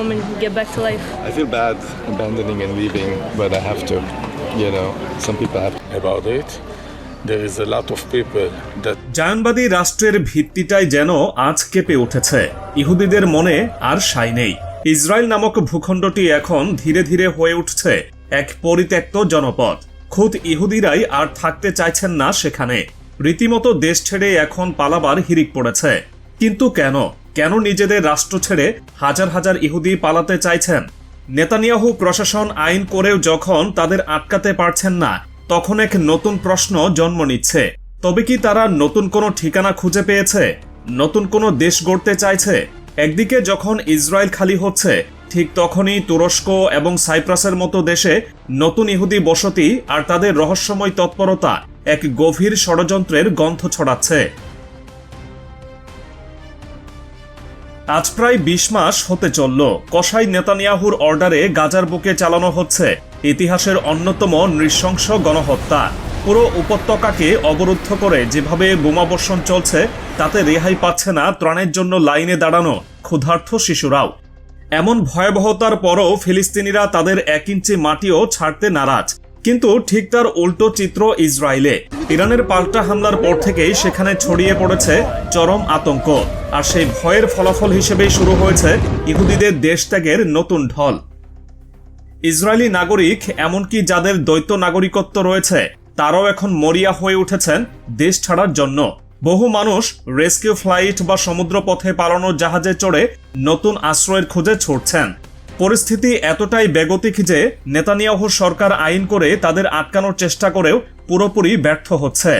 home and get back to life. I feel bad abandoning and leaving, but I have to. You know, some people have to. about it. There is a lot of people that জায়নবাদী রাষ্ট্রের ভিত্তিটাই যেন আজ কেঁপে উঠেছে ইহুদিদের মনে আর সাই নেই Israel নামক ভূখণ্ডটি এখন ধীরে ধীরে হয়ে উঠছে এক পরিত্যক্ত জনপদ খুদ ইহুদিরাই আর থাকতে চাইছেন না সেখানে রীতিমতো দেশ ছেড়ে এখন পালাবার হিরিক পড়েছে কিন্তু কেন কেন নিজেদের রাষ্ট্র ছেড়ে হাজার হাজার ইহুদি পালাতে চাইছেন? নেতানিয়াহু প্রশাসন আইন করেও যখন তাদের আটকাতে পারছেন না, তখন এক নতুন প্রশ্ন জন্ম নিচ্ছে। তবে কি তারা নতুন কোনো ঠিকানা খুঁজে পেয়েছে? নতুন কোনো দেশ গড়তে চাইছে? একদিকে যখন ইসরায়েল খালি হচ্ছে, ঠিক তখনই তুরস্ক এবং সাইপ্রাসের মতো দেশে নতুন ইহুদি বসতি আর তাদের রহস্যময় তৎপরতা এক গভীর ষড়যন্ত্রের গন্ধ ছড়াচ্ছে। আজ প্রায় বিশ মাস হতে চলল। কসাই নেতানিয়াহুর অর্ডারে গাজার বুকে চালানো হচ্ছে। ইতিহাসের অন্যতম নৃশংস গণহত্যা। পুরো উপত্যকাকে অবরুদ্ধ করে যেভাবে বোমাবর্ষণ চলছে, তাতে রেহাই পাচ্ছে না ত্রাণের জন্য লাইনে দাঁড়ানো ক্ষুধার্থ শিশুরাও। এমন ভয়াবহতার পরও ফিলিস্তিনিরা তাদের এক ইঞ্চি মাটিও ছাড়তে নারাজ। কিন্তু ঠিক তার উল্টো চিত্র ইসরায়েলে। ইরানের পাল্টা হামলার পর থেকেই সেখানে ছড়িয়ে পড়েছে চরম আতঙ্ক। আর সেই ভয়ের ফলাফল হিসেবেই শুরু হয়েছে ইহুদিদের দেশ ত্যাগের নতুন ঢল। ইসরায়েলি নাগরিক, এমনকি যাদের দ্বৈত নাগরিকত্ব রয়েছে, তারাও এখন মরিয়া হয়ে উঠেছেন দেশ ছাড়ার জন্য। বহু মানুষ রেস্কিউ ফ্লাইট বা সমুদ্রপথে পালানো জাহাজে চড়ে নতুন আশ্রয়ের খোঁজে ছুটছেন। পরিস্থিতি এতটাই বেগতিক যে নেতানিয়াহু সরকার আইন করে তাদের আটকানোর চেষ্টা করেও পুরোপুরি ব্যর্থ হচ্ছে।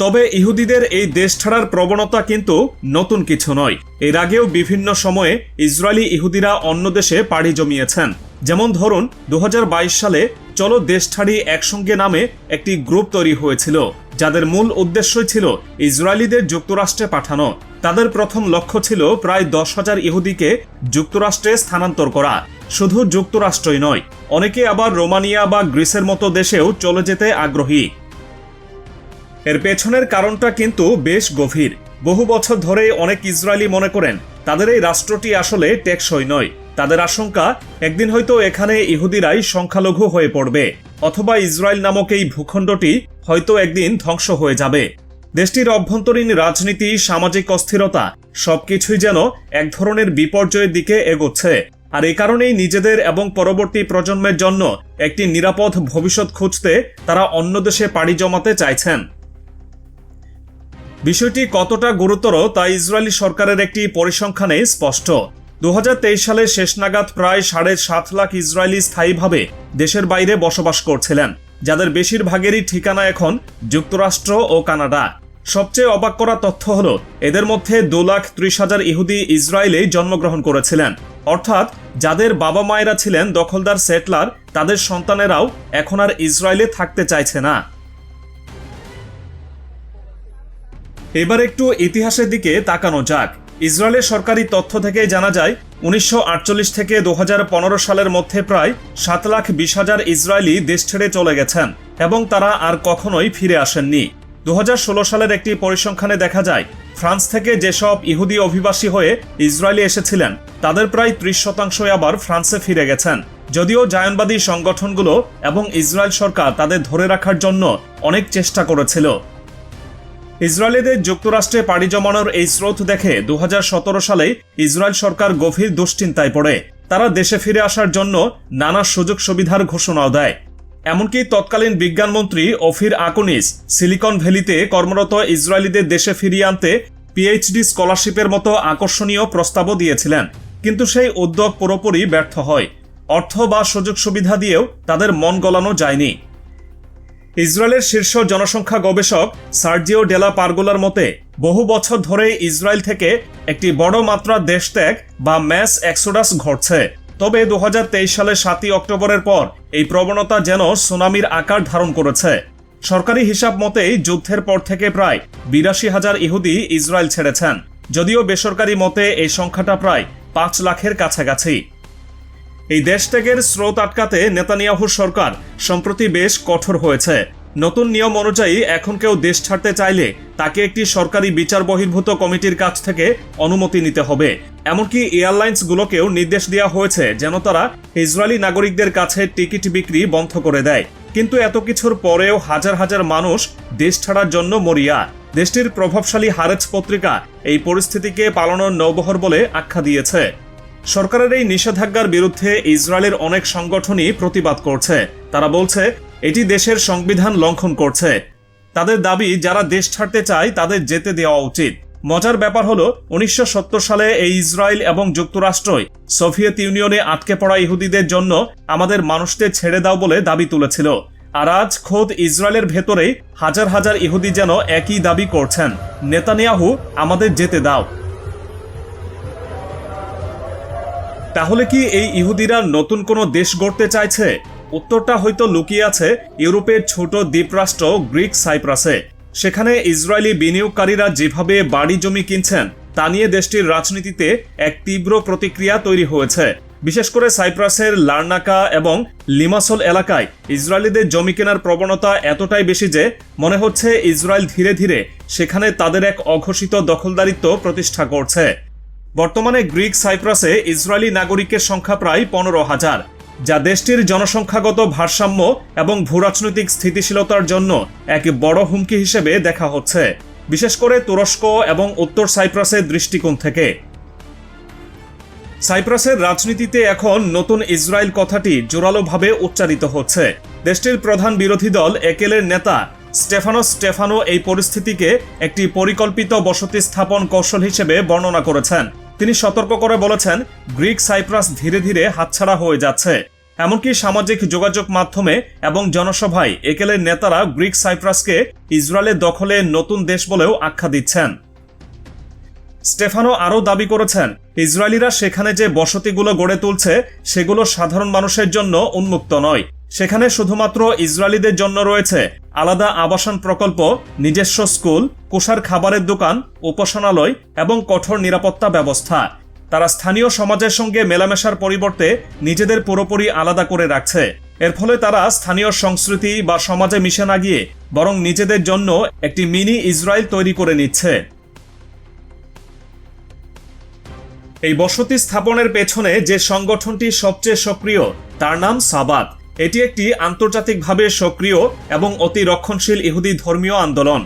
তবে ইহুদিদের এই দেশ ছাড়ার প্রবণতা কিন্তু নতুন কিছু নয়। এর আগেও বিভিন্ন সময়ে ইসরায়েলি ইহুদিরা অন্য দেশে পাড়ি জমিয়েছেন। যেমন ধরুন দু হাজার বাইশ সালে চলো দেশ ছাড়ি একসঙ্গে নামে একটি গ্রুপ তৈরি হয়েছিল, যাদের মূল উদ্দেশ্যই ছিল ইসরায়েলিদের যুক্তরাষ্ট্রে পাঠানো। তাদের প্রথম লক্ষ্য ছিল প্রায় দশ হাজার ইহুদিকে যুক্তরাষ্ট্রে স্থানান্তর করা। শুধু যুক্তরাষ্ট্রই নয়, অনেকে আবার রোমানিয়া বা গ্রিসের মতো দেশেও চলে যেতে আগ্রহী। এর পেছনের কারণটা কিন্তু বেশ গভীর। বহু বছর ধরে অনেক ইসরায়েলি মনে করেন, তাদের এই রাষ্ট্রটি আসলে টেকসই নয়। তাদের আশঙ্কা, একদিন হয়তো এখানে ইহুদিরাই সংখ্যালঘু হয়ে পড়বে, অথবা ইসরায়েল নামক এই ভূখণ্ডটি হয়তো একদিন ধ্বংস হয়ে যাবে। দেশটির অভ্যন্তরীণ রাজনীতি, সামাজিক অস্থিরতা, সবকিছুই যেন এক ধরনের বিপর্যয়ের দিকে এগোচ্ছে। আর এ কারণেই নিজেদের এবং পরবর্তী প্রজন্মের জন্য একটি নিরাপদ ভবিষ্যৎ খুঁজতে তারা অন্য দেশে পাড়ি জমাতে চাইছেন। বিষয়টি কতটা গুরুতর তা ইসরায়েলি সরকারের একটি পরিসংখ্যানে স্পষ্ট। দু সালের শেষ নাগাদ প্রায় সাড়ে সাত লাখ ইসরায়েলি স্থায়ীভাবে দেশের বাইরে বসবাস করছিলেন, যাদের বেশিরভাগেরই ঠিকানা এখন যুক্তরাষ্ট্র ও কানাডা। সবচেয়ে অবাক করা তথ্য হল, এদের মধ্যে দু লাখ ত্রিশ হাজার ইহুদি ইসরায়েলে জন্মগ্রহণ করেছিলেন। অর্থাৎ, যাদের বাবা মায়েরা ছিলেন দখলদার সেটলার, তাদের সন্তানেরাও এখন আর ইসরায়েলে থাকতে চাইছে না। এবার একটু ইতিহাসের দিকে তাকানো যাক। ইসরায়েলের সরকারি তথ্য থেকে জানা যায়, উনিশশো আটচল্লিশ থেকে দুহাজার পনেরো সালের মধ্যে প্রায় সাত লাখ বিশ হাজার ইসরায়েলি দেশ ছেড়ে চলে গেছেন এবং তারা আর কখনোই ফিরে আসেননি। দু হাজার ষোলো সালের একটি পরিসংখ্যানে দেখা যায়, ফ্রান্স থেকে যেসব ইহুদি অভিবাসী হয়ে ইসরায়েলে এসেছিলেন, তাদের প্রায় ত্রিশ শতাংশই আবার ফ্রান্সে ফিরে গেছেন। যদিও জায়নবাদী সংগঠনগুলো এবং ইসরায়েল সরকার তাদের ধরে রাখার জন্য অনেক চেষ্টা করেছিল। ইসরায়েলিদের যুক্তরাষ্ট্রে পাড়ি জমানোর এই স্রোত দেখে দু হাজার সতেরো সালে ইসরায়েল সরকার গভীর দুশ্চিন্তায় পড়ে। তারা দেশে ফিরে আসার জন্য নানা সুযোগ সুবিধার ঘোষণাও দেয়। এমনকি তৎকালীন বিজ্ঞানমন্ত্রী অফির আকুনিস সিলিকন ভ্যালিতে কর্মরত ইসরায়েলিদের দেশে ফিরিয়ে আনতে পিএইচডি স্কলারশিপের মতো আকর্ষণীয় প্রস্তাবও দিয়েছিলেন। কিন্তু সেই উদ্যোগ পুরোপুরি ব্যর্থ হয়। অর্থ বা সুযোগ সুবিধা দিয়েও তাদের মন গলানো যায়নি। ইসরায়েলের শীর্ষ জনসংখ্যা গবেষক সার্জিও ডেলা পারগোলার মতে, বহু বছর ধরে ইসরায়েল থেকে একটি বড় মাত্রার দেশত্যাগ বা ম্যাস এক্সোডাস ঘটছে। তবে দু সালের সাতই অক্টোবরের পর এই প্রবণতা যেন সুনামির আকার ধারণ করেছে। সরকারি হিসাব মতেই যুদ্ধের পর থেকে প্রায় বিরাশি হাজার ইহুদি ইসরায়েল ছেড়েছেন। যদিও বেসরকারি মতে এই সংখ্যাটা প্রায় পাঁচ লাখের কাছাকাছি। এই দেশ ত্যাগের স্রোত আটকাতে নেতানিয়াহু সরকার সম্প্রতি বেশ কঠোর হয়েছে। নতুন নিয়ম অনুযায়ী এখন কেউ দেশ ছাড়তে চাইলে তাকে একটি সরকারি বিচার বহির্ভূত কমিটির কাছ থেকে অনুমতি নিতে হবে। এমনকি এয়ারলাইন্সগুলোকেও নির্দেশ দেওয়া হয়েছে যেন তারা ইসরায়েলি নাগরিকদের কাছে টিকিট বিক্রি বন্ধ করে দেয়। কিন্তু এত কিছুর পরেও হাজার হাজার মানুষ দেশ ছাড়ার জন্য মরিয়া। দেশটির প্রভাবশালী হারেজ পত্রিকা এই পরিস্থিতিকে পালানোর নৌবহর বলে আখ্যা দিয়েছে। সরকারের এই নিষেধাজ্ঞার বিরুদ্ধে ইসরায়েলের অনেক সংগঠনই প্রতিবাদ করছে। তারা বলছে, এটি দেশের সংবিধান লঙ্ঘন করছে। তাদের দাবি, যারা দেশ ছাড়তে চায়, তাদের যেতে দেওয়া উচিত। মজার ব্যাপার হলো, উনিশশো সত্তর সালে এই ইসরায়েল এবং যুক্তরাষ্ট্রই সোভিয়েত ইউনিয়নে আটকে পড়া ইহুদিদের জন্য আমাদের মানুষদের ছেড়ে দাও বলে দাবি তুলেছিল। আর আজ খোদ ইসরায়েলের ভেতরেই হাজার হাজার ইহুদি যেন একই দাবি করছেন। নেতানিয়াহু, আমাদের যেতে দাও। তাহলে কি এই ইহুদিরা নতুন কোনো দেশ গড়তে চাইছে? উত্তরটা হয়তো লুকিয়ে আছে ইউরোপের ছোট দ্বীপরাষ্ট্র গ্রিক সাইপ্রাসে। সেখানে ইসরায়েলি বিনিয়োগকারীরা যেভাবে বাড়ি জমি কিনছেন, তা নিয়ে দেশটির রাজনীতিতে এক তীব্র প্রতিক্রিয়া তৈরি হয়েছে। বিশেষ করে সাইপ্রাসের লার্নাকা এবং লিমাসল এলাকায় ইসরায়েলিদের জমি কেনার প্রবণতা এতটাই বেশি যে মনে হচ্ছে ইসরায়েল ধীরে ধীরে সেখানে তাদের এক অঘোষিত দখলদারিত্ব প্রতিষ্ঠা করছে। বর্তমানে গ্রিক সাইপ্রাসে ইসরায়েলি নাগরিকের সংখ্যা প্রায় পনেরো হাজার, যা দেশটির জনসংখ্যাগত ভারসাম্য এবং ভূরাজনৈতিক স্থিতিশীলতার জন্য এক বড় হুমকি হিসেবে দেখা হচ্ছে, বিশেষ করে তুরস্ক এবং উত্তর সাইপ্রাসের দৃষ্টিকোণ থেকে। সাইপ্রাসের রাজনীতিতে এখন নতুন ইসরায়েল কথাটি জোরালোভাবে উচ্চারিত হচ্ছে। দেশটির প্রধান বিরোধী দল একেলের নেতা স্টেফানো স্টেফানো এই পরিস্থিতিকে একটি পরিকল্পিত বসতি স্থাপন কৌশল হিসেবে বর্ণনা করেছেন। তিনি সতর্ক করে বলেছেন, গ্রিক সাইপ্রাস ধীরে ধীরে হাতছাড়া হয়ে যাচ্ছে। এমনকি সামাজিক যোগাযোগ মাধ্যমে এবং জনসভায় একেলের নেতারা গ্রিক সাইপ্রাসকে ইসরায়েলের দখলে নতুন দেশ বলেও আখ্যা দিচ্ছেন। স্টেফানো আরও দাবি করেছেন, ইসরায়েলিরা সেখানে যে বসতিগুলো গড়ে তুলছে, সেগুলো সাধারণ মানুষের জন্য উন্মুক্ত নয়। সেখানে শুধুমাত্র ইসরায়েলিদের জন্য রয়েছে আলাদা আবাসন প্রকল্প, নিজস্ব স্কুল, কুষার খাবারের দোকান, উপাসনালয় এবং কঠোর নিরাপত্তা ব্যবস্থা। তারা স্থানীয় সমাজের সঙ্গে মেলামেশার পরিবর্তে নিজেদের পুরোপুরি আলাদা করে রাখছে। এর ফলে তারা স্থানীয় সংস্কৃতি বা সমাজে মিশে না গিয়ে বরং নিজেদের জন্য একটি মিনি ইসরায়েল তৈরি করে নিচ্ছে। এই বসতি স্থাপনের পেছনে যে সংগঠনটি সবচেয়ে সক্রিয়, তার নাম সাবাত। এটি একটি আন্তর্জাতিকভাবে সক্রিয় এবং অতি রক্ষণশীল ইহুদি ধর্মীয় আন্দোলন।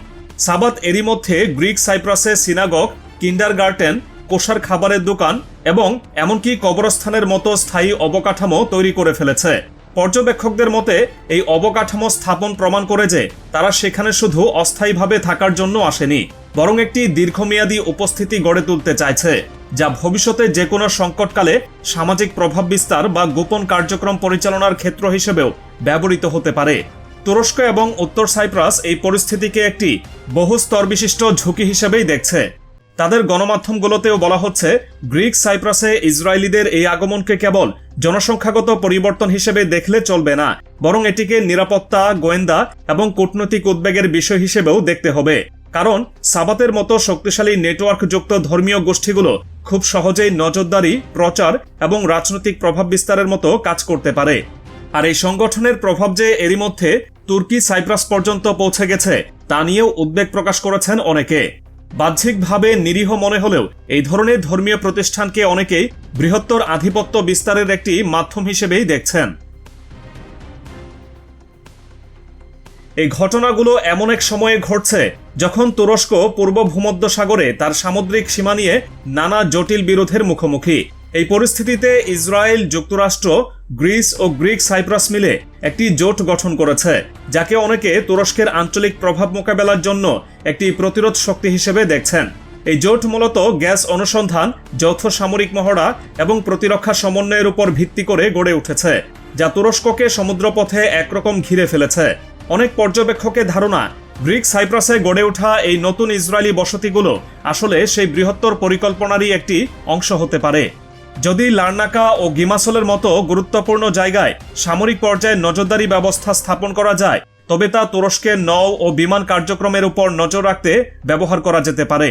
সাবাত এরই মধ্যে গ্রিক সাইপ্রাসে সিনাগক কিন্ডার গার্টেন কোষার খাবারের দোকান এবং এমনকি কবরস্থানের মতো স্থায়ী অবকাঠামো তৈরি করে ফেলেছে। পর্যবেক্ষকদের মতে, এই অবকাঠামো স্থাপন প্রমাণ করে যে তারা সেখানে শুধু অস্থায়ীভাবে থাকার জন্য আসেনি, বরং একটি দীর্ঘমেয়াদী উপস্থিতি গড়ে তুলতে চাইছে। যা ভবিষ্যতে যে কোনো সংকটকালে সামাজিক প্রভাব বিস্তার বা গোপন কার্যক্রম পরিচালনার ক্ষেত্র হিসেবেও ব্যবহৃত হতে পারে। তুরস্ক এবং উত্তর সাইপ্রাস এই পরিস্থিতিকে একটি বহু স্তর বিশিষ্ট ঝুঁকি হিসেবেই দেখছে। তাদের গণমাধ্যমগুলোতেও বলা হচ্ছে, গ্রিক সাইপ্রাসে ইসরায়েলিদের এই আগমনকে কেবল জনসংখ্যাগত পরিবর্তন হিসেবে দেখলে চলবে না, বরং এটিকে নিরাপত্তা, গোয়েন্দা এবং কূটনৈতিক উদ্বেগের বিষয় হিসেবেও দেখতে হবে। কারণ সাবাতের মতো শক্তিশালী নেটওয়ার্কযুক্ত ধর্মীয় গোষ্ঠীগুলো খুব সহজেই নজরদারি, প্রচার এবং রাজনৈতিক প্রভাব বিস্তারের মতো কাজ করতে পারে। আর এই সংগঠনের প্রভাব যে এরই মধ্যে তুর্কি সাইপ্রাস পর্যন্ত পৌঁছে গেছে, তা নিয়েও উদ্বেগ প্রকাশ করেছেন অনেকে। বাহ্যিকভাবে নিরীহ মনে হলেও এই ধরনের ধর্মীয় প্রতিষ্ঠানকে অনেকেই বৃহত্তর আধিপত্য বিস্তারের একটি মাধ্যম হিসেবেই দেখছেন। এই ঘটনাগুলো এমন এক সময়ে ঘটছে যখন তুরস্ক পূর্ব ভূমধ্য সাগরে তার সামুদ্রিক সীমা নিয়ে নানা জটিল বিরোধের মুখোমুখি। এই পরিস্থিতিতে ইসরায়েল, যুক্তরাষ্ট্র, গ্রিস ও গ্রিক সাইপ্রাস মিলে একটি জোট গঠন করেছে, যাকে অনেকে তুরস্কের আঞ্চলিক প্রভাব মোকাবেলার জন্য একটি প্রতিরোধ শক্তি হিসেবে দেখছেন। এই জোট মূলত গ্যাস অনুসন্ধান, যৌথ সামরিক মহড়া এবং প্রতিরক্ষা সমন্বয়ের উপর ভিত্তি করে গড়ে উঠেছে, যা তুরস্ককে সমুদ্রপথে একরকম ঘিরে ফেলেছে। অনেক পর্যবেক্ষকের ধারণা, গ্রিক সাইপ্রাসে গড়ে ওঠা এই নতুন ইসরায়েলি বসতিগুলো আসলে সেই বৃহত্তর পরিকল্পনারই একটি অংশ হতে পারে। যদি লার্নাকা ও গিমাসলের মতো গুরুত্বপূর্ণ জায়গায় সামরিক পর্যায়ে নজরদারি ব্যবস্থা স্থাপন করা যায়, তবে তা তুরস্কের নৌ ও বিমান কার্যক্রমের উপর নজর রাখতে ব্যবহার করা যেতে পারে।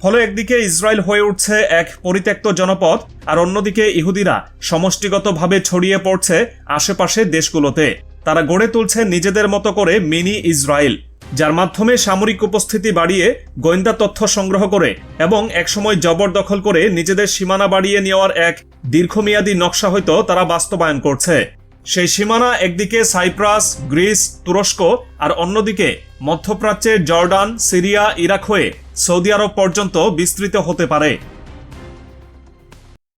ফলে একদিকে ইসরায়েল হয়ে উঠছে এক পরিত্যক্ত জনপদ, আর অন্যদিকে ইহুদিরা সমষ্টিগতভাবে ছড়িয়ে পড়ছে আশেপাশের দেশগুলোতে। তারা গড়ে তুলছে নিজেদের মতো করে মিনি ইসরায়েল, যার মাধ্যমে সামরিক উপস্থিতি বাড়িয়ে গোয়েন্দা তথ্য সংগ্রহ করে এবং একসময় জবরদখল করে নিজেদের সীমানা বাড়িয়ে নেওয়ার এক দীর্ঘমেয়াদী নকশা হয়তো তারা বাস্তবায়ন করছে। সেই সীমানা একদিকে সাইপ্রাস, গ্রিস, তুরস্ক আর অন্যদিকে মধ্যপ্রাচ্যের জর্ডান, সিরিয়া, ইরাক হয়ে সৌদি আরব পর্যন্ত বিস্তৃত হতে পারে।